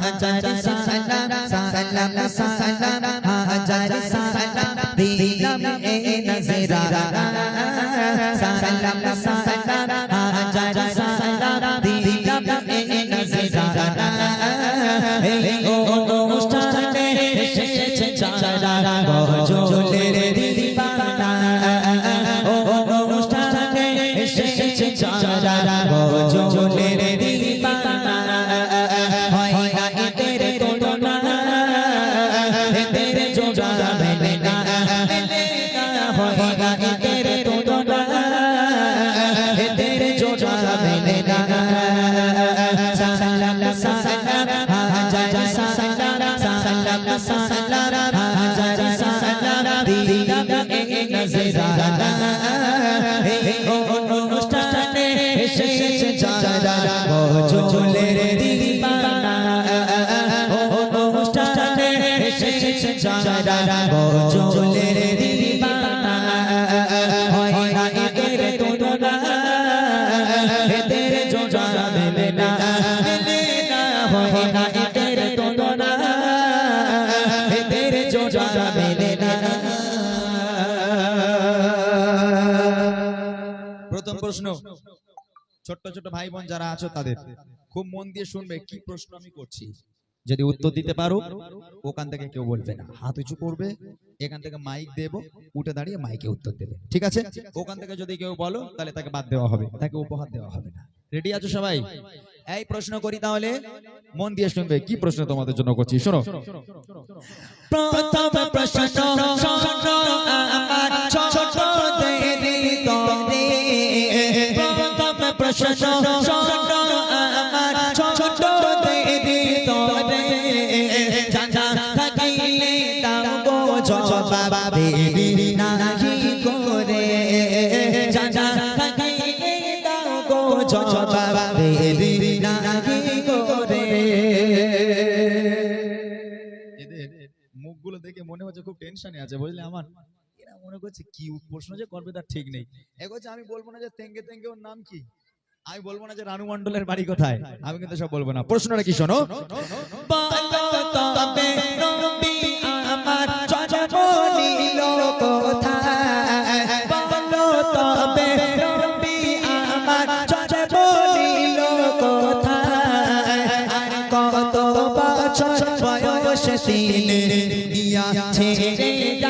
হাজার সালাম সালাম সালাম হাজার সালাম দিলাম এ নজরানা সালাম সালাম সালাম প্রশ্ন? ছোট্ট ছোট ভাই বোন যারা আছো তাদের, খুব মন দিয়ে শুনবে কি প্রশ্ন আমি করছি। যদি উত্তর দিতে পারো, ওখান থেকে কেউ বলবে না। হাত উঁচু করবে, এখান থেকে মাইক দেব, উঠে দাঁড়িয়ে মাইকে উত্তর দেবে। ঠিক আছে? ওখান থেকে যদি কেউ বলো, তাহলে তাকে বাদ দেওয়া হবে, তাকে উপহার দেওয়া হবে না। রেডি আছো সবাই? এই প্রশ্ন করি তাহলে। মন দিয়ে শুনবে, কি প্রশ্ন তোমাদের জন্য করছি? শোনো। প্রথম প্রশ্ন মুখগুলো দেখে মনে হচ্ছে খুব টেনশনে আছে, বুঝলে? আমার মনে করছে কি প্রশ্ন ঠিক নেই। আমি বলব না যে তেঙ্গে তেঙ্গে ওর নাম কি? আমি বলব না যে রানু মন্ডলের বাড়ি কোথায়। আমি কিন্তু সব বলব না। প্রশ্নটা কি শোনো? কত বছর বয়স দিয়া ছেড়ে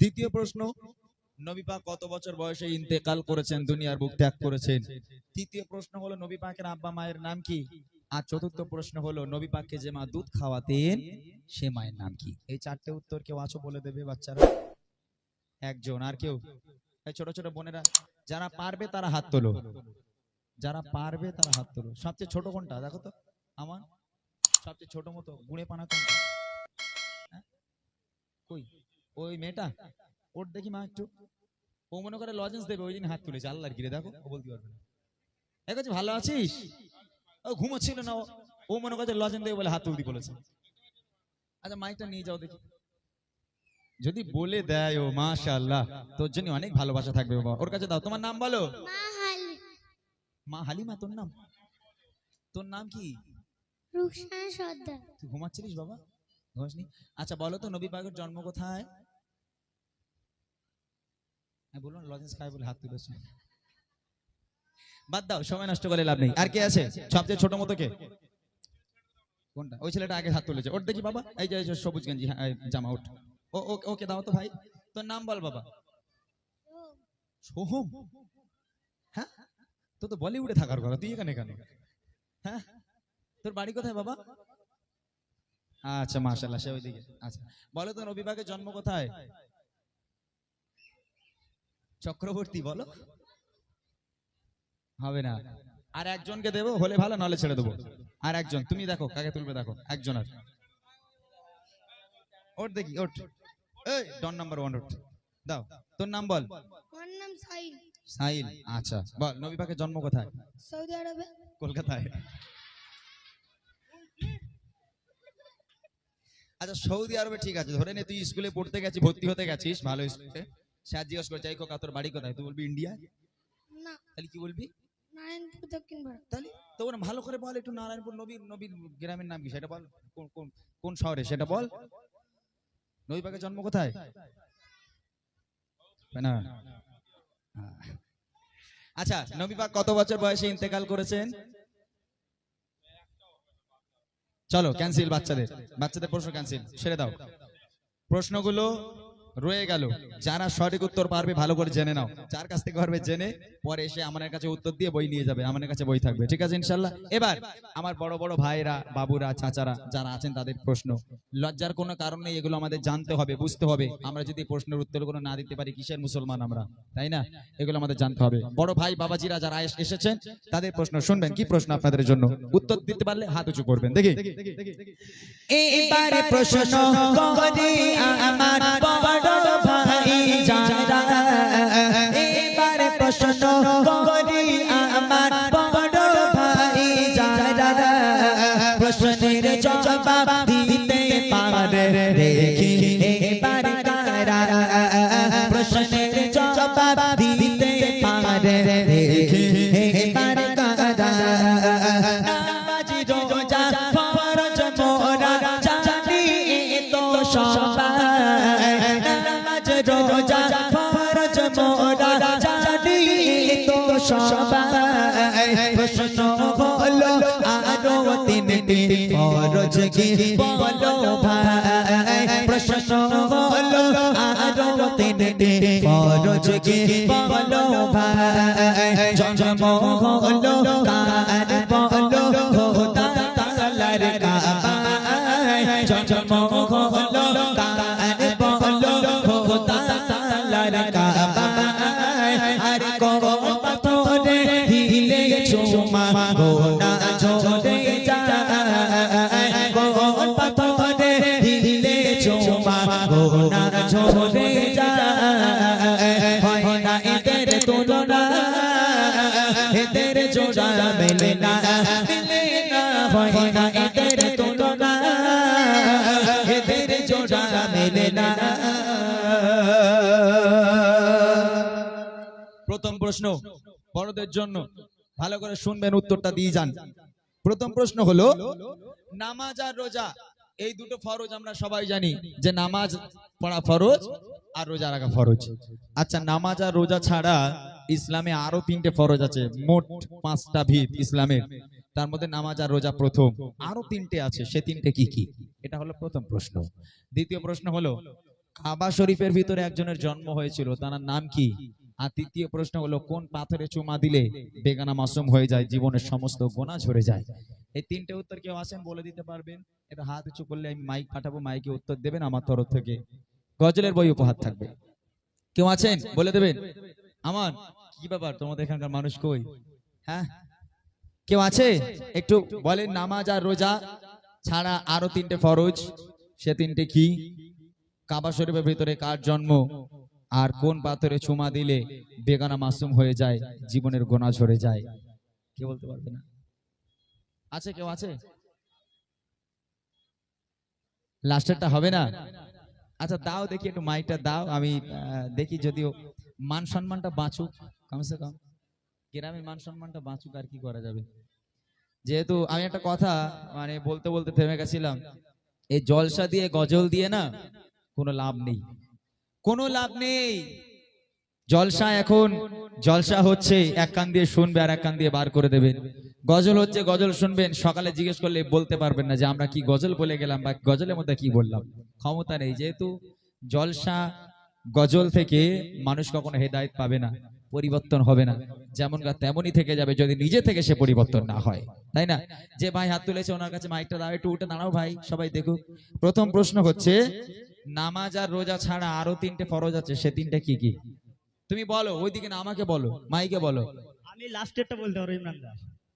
দ্বিতীয় প্রশ্ন নবী পাক কত বছর বয়সে ইন্তেকাল করেছেন, দুনিয়ার বুক ত্যাগ করেছেন? তৃতীয় প্রশ্ন হলো নবী পাকের আব্বা মায়ের নাম কি? আর চতুর্থ প্রশ্ন হলো নবী পাককে যে মা দুধ খাওয়াতেন, সে মায়ের নাম কি? এই চারটে উত্তর কেউ আছো বলে দেবে বাচ্চারা? একজন, আর কেউ? ছোট ছোট বোনেরা, যারা পারবে তারা হাত তোলো। যারা পারবে তারা হাত তোলো। সবচেয়ে ছোট কোনটা? দেখো তো, আমার। সবচেয়ে ছোট মতো, গুড়ে পানা কোনটা? হ্যাঁ? কই? ওই মেয়েটা ওর দেখি মা একটু ও মনে করে লজেন্স দেবে ওই দিন হাত তুলেছে। আল্লাহর গিরে দেখো ও বলতে পারবে না। এক আছে ভালো আছিস? ও ঘুমোচ্ছিল না ও। মনে করছে লজেন্স দেবে বলে হাত তুলতে বলেছে। আচ্ছা মাইকটা নিয়ে যাও দেখি। যদি বলে দেয় ও মাশাআল্লাহ তোর জন্য অনেক ভালোবাসা থাকবে বাবা। ওর কাছে দাও তোমার নাম বলো। মা হালিমা তোর নাম? তোর নাম কি? রুকসানা সর্দার। তুই ঘুমাচ্ছিলিস বাবা? ঘুমাসনি? আচ্ছা বলো তো নবী পাকের জন্ম কোথায়? বলুন লজেন্স খায় বলে? হাত বাদ দাও সময় নষ্ট করে লাভ নেই। আর কে আছে? সবচেয়ে ছোট মতো কে? কোনটা? ওই ছেলেটা আগে হাত তুলেছে। ওর দেখি বাবা। এই যে সবুজ গেঞ্জি হ্যাঁ, জামা ও ওকে দাও তো ভাই। তোর নাম বল বাবা। সোহম। হ্যাঁ? তো তো বলিউডে থাকার কথা। তুই এখানে কেন? হ্যাঁ? তোর বাড়ি কোথায় বাবা? আচ্ছা মাশাল্লাহ সে ওইদিকে। আচ্ছা বলো তো নবীবাগের জন্ম কোথায়? চক্রবর্তী বলো। হবে না। আর একজনকে দেবো হলে ভালো নাহলে ছেড়ে দেবো। আর একজন তুমি দেখো কাকে তুলবে দেখো একজন আর। ওট দেখি ওট এই ডন নাম্বার ওয়ান ওট দাও তোর নাম বল। আমার নাম সাহিল আচ্ছা বল নবী পাকের জন্ম কোথায়? সৌদি আরবে। কলকাতায়। আচ্ছা সৌদি আরবে ঠিক আছে ধরে নে তুই স্কুলে পড়তে গেছিস ভর্তি হতে গেছিস ভালো স্কুলে। স্যার জিজ্ঞেস তোর বাড়ি কোথায়? তুই বলবি ইন্ডিয়া? না। তাহলে কি বলবি? নারায়ণপুর দক্ষিণ ভারত। তাহলে তো ওরা ভালো করে বল একটু নারায়ণপুর নবীর নবীর গ্রামের নাম কি? সেটা বল। কোন কোন কোন শহরে? সেটা বল। নবী পাকের জন্ম কোথায়? না। আচ্ছা নবী পাক কত বছর বয়সে ইন্তেকাল করেছেন? চলো ক্যান্সেল বাচ্চাদের। বাচ্চাদের প্রশ্ন ক্যান্সেল ছেড়ে দাও। প্রশ্নগুলো রয়ে গেল। যারা সঠিক উত্তর পারবে, ভালো করে জেনে নাও। যার কাছ থেকে পারবে জেনে, পরে এসে আমাদের কাছে উত্তর দিয়ে বই নিয়ে যাবে, আমাদের কাছে বই থাকবে। ঠিক আছে ইনশাল্লাহ এবার, আমার বড় বড় ভাইরা বাবুরা, চাচারা, যারা আছেন, তাদের প্রশ্ন। লজ্জার কোনো কারণ নেই, এগুলো আমাদের জানতে হবে, বুঝতে হবে। আমরা যদি প্রশ্নের উত্তরগুলো না দিতে পারি, কিসের মুসলমান আমরা? তাই না? এগুলো আমাদের জানতে হবে। বড় ভাই, বাবাজিরা যারা এস- এসেছেন, তাদের প্রশ্ন শুনবেন। কি প্রশ্ন আপনাদের জন্য? উত্তর দিতে পারলে হাত উঁচু করবেন। দেখি। এবারে প্রশ্ন আমার ভাই যারা এবার প্রশ্ন করি রোজা, ফরজ মোরা জানি তো সবাই। প্রশ্ন হলো আরও তিনটি ফরজ কি? বলো ভাই। প্রশ্ন হলো আরও তিনটি ফরজ কি? বলো ভাই। জন্ম হলো কার প্রশ্ন বড়দের জন্য। ভালো করে শুনবেন, উত্তরটা দিয়ে যান। প্রথম প্রশ্ন হলো, নামাজ আর রোজা, এই দুটো ফরজ আমরা সবাই জানি যে নামাজ পড়া ফরজ আর রোজা রাখা ফরজ। আচ্ছা নামাজ আর রোজা ছাড়া ইসলামে আরও তিনটে ফরজ আছে, মোট পাঁচটা ভিত ইসলামের। তার মধ্যে নামাজ আর রোজা প্রথম। আরও তিনটে আছে, সে তিনটে কি কি? এটা হলো প্রথম প্রশ্ন। দ্বিতীয় প্রশ্ন হলো, কাবা শরীফের ভিতরে একজনের জন্ম হয়েছিল, তার নাম কি? আর তৃতীয় প্রশ্ন হলো, কোন পাথরে চুমা দিলে বেগানা মাসুম হয়ে যায়? জীবনের সমস্ত গোনা ঝরে যায়। এই তিনটে উত্তর কেউ আসেন বলে দিতে পারবেন। এটা হাত উঁচু করলে আমি মাইক পাঠাবো মাইকে উত্তর দেবেন, আমার তরফ থেকে। গজলের বই উপহার থাকবে। কেউ আছেন? বলে দেবেন? আমার? কি ব্যাপার? তোমাদের এখানকার মানুষ কই? হ্যাঁ? কেউ আছে? একটু বলেন, নামাজ আর রোজা ছাড়া আরও তিনটে ফরজ। সে তিনটে কি? কাবা শরীফের ভিতরে কার জন্ম? আর কোন পাথরে চুমা দিলে বেগানা মাসুম হয়ে যায়, জীবনের গোনা ঝরে যায়? কে বলতে পারবে না? আছে কেউ আছে? লাস্টেরটা হবে না? আচ্ছা দাও দেখি একটু মাইকটা দাও, আমি দেখি যদিও মান সম্মানটা বাঁচুক কমসে কম গ্রামের মান সম্মানটা বাঁচুক আর কি করা যাবে? যেহেতু আমি একটা কথা মানে বলতে বলতে থেমে গেছিলাম, এই জলসা দিয়ে গজল দিয়ে না কোনো লাভ নেই। কোনো লাভ নেই। জলসা এখন, জলসা হচ্ছে, এক কান দিয়ে শুনবে আর এক কান দিয়ে বার করে দেবেন গজল হচ্ছে গজল শুনবেন, সকালে জিজ্ঞেস করলে বলতে পারবেন না যে আমরা কি গজল বলে গেলাম বা গজলের মধ্যে কি বললাম। ক্ষমতা নেই, যেহেতু জলসা গজল থেকে মানুষ কখনো হেদায়েত পাবে না, পরিবর্তন হবে না। যেমন তেমনই থেকে যাবে যদি নিজে থেকে সে পরিবর্তন না হয়। তাই না? যে ভাই হাত তুলেছে, ওনার কাছে মাইকটা দাও, একটু উঠে দাঁড়াও ভাই, সবাই দেখুক। প্রথম প্রশ্ন হচ্ছে নামাজ আর রোজা ছাড়া আরও তিনটে ফরজ আছে সে তিনটে কি কি? তুমি বলো ওইদিকে না আমাকে বলো মাইকে বলো। আমি লাস্টেরটা বলতে পারব ইমরান দা।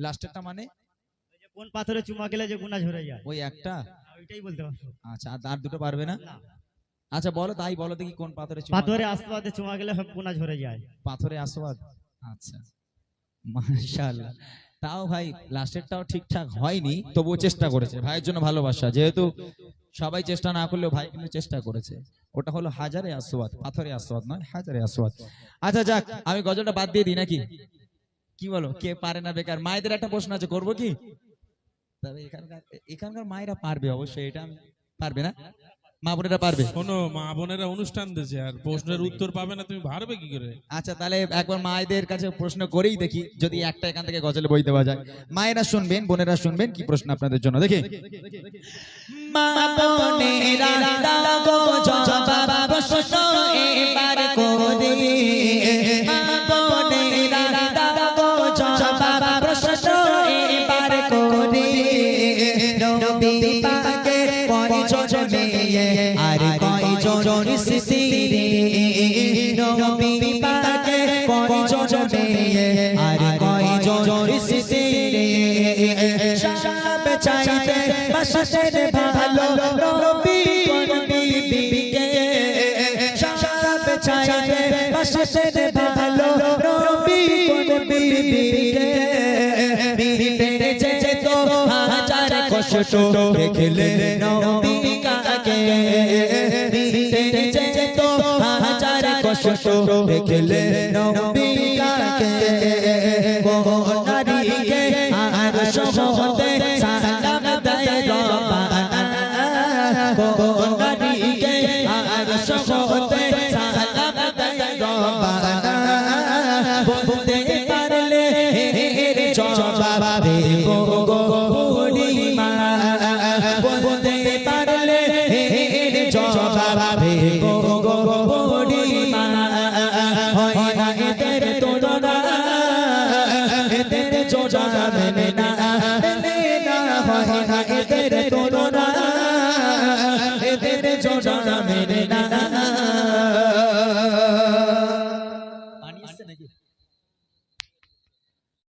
লাস্টেরটা মানে? ওই কোন পাথরে চুমা গেলে যে গুণা ঝরে যায়। ওই একটা? ওইটাই বলতে পারব। আচ্ছা আর দুটো পারবে না। আচ্ছা বলো তাই বলো দেখি কোন পাথরে চুমা পাথরে আস্তে চুমা গেলে গুণা ঝরে যায়। পাথরে আসবাদ আচ্ছা। মাশাআল্লাহ। তাও ভাই লাস্টেরটাও ঠিকঠাক হয়নি তবুও চেষ্টা করেছে। ভাইয়ের জন্য ভালোবাসা যেহেতু সবাই চেষ্টা না করলেও ভাই কিন্তু চেষ্টা করেছে। ওটা হলো হাজারে আসওয়াদ পাথরে আসওয়াদ নয় হাজারে আসওয়াদ। আচ্ছা যাক আমি গজলটা বাদ দিয়ে দিই নাকি? কি বলো কে পারে না বেকার? মায়েদের একটা প্রশ্ন আছে করব কি? তবে এখানকার এখানকার মায়েরা পারবে অবশ্যই এটা পারবে না। মা বোনেরা পারবে? শোনো মা বোনেরা অনুষ্ঠান দিয়েছে আর প্রশ্নের উত্তর পাবে না তুমি পারবে কি করে? আচ্ছা তাহলে একবার মায়েদের কাছে প্রশ্ন করেই দেখি যদি একটা এখান থেকে গজলে বই দেওয়া যায়। মায়েরা শুনবেন বোনেরা শুনবেন কি প্রশ্ন আপনাদের জন্য? দেখি। মা বোনেরা প্রশ্ন চাইতে বাসের ভালো নবী কোন বিবিকে সব চাইতে বাসের ভালো নবী কোন বিবিকে বিবির যে তো হাজার কষ্ট দেখলে নবী কাকে? বিবির যে তো হাজার কষ্ট দেখলে নবী